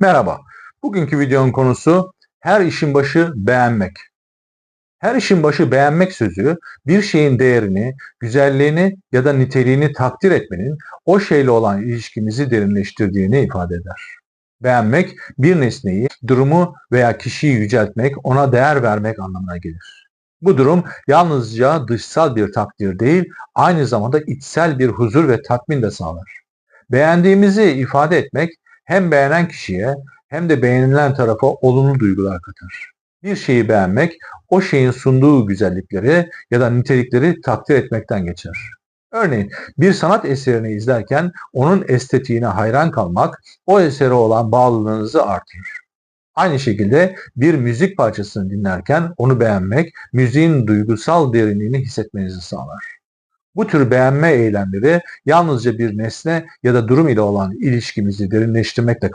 Merhaba. Bugünkü videonun konusu her işin başı beğenmek. Her işin başı beğenmek sözü bir şeyin değerini, güzelliğini ya da niteliğini takdir etmenin o şeyle olan ilişkimizi derinleştirdiğini ifade eder. Beğenmek bir nesneyi, durumu veya kişiyi yüceltmek, ona değer vermek anlamına gelir. Bu durum yalnızca dışsal bir takdir değil, aynı zamanda içsel bir huzur ve tatmin de sağlar. Beğendiğimizi ifade etmek hem beğenen kişiye hem de beğenilen tarafa olumlu duygular katar. Bir şeyi beğenmek, o şeyin sunduğu güzellikleri ya da nitelikleri takdir etmekten geçer. Örneğin bir sanat eserini izlerken onun estetiğine hayran kalmak o esere olan bağlılığınızı artırır. Aynı şekilde bir müzik parçasını dinlerken onu beğenmek, müziğin duygusal derinliğini hissetmenizi sağlar. Bu tür beğenme eylemleri yalnızca bir nesne ya da durum ile olan ilişkimizi derinleştirmekle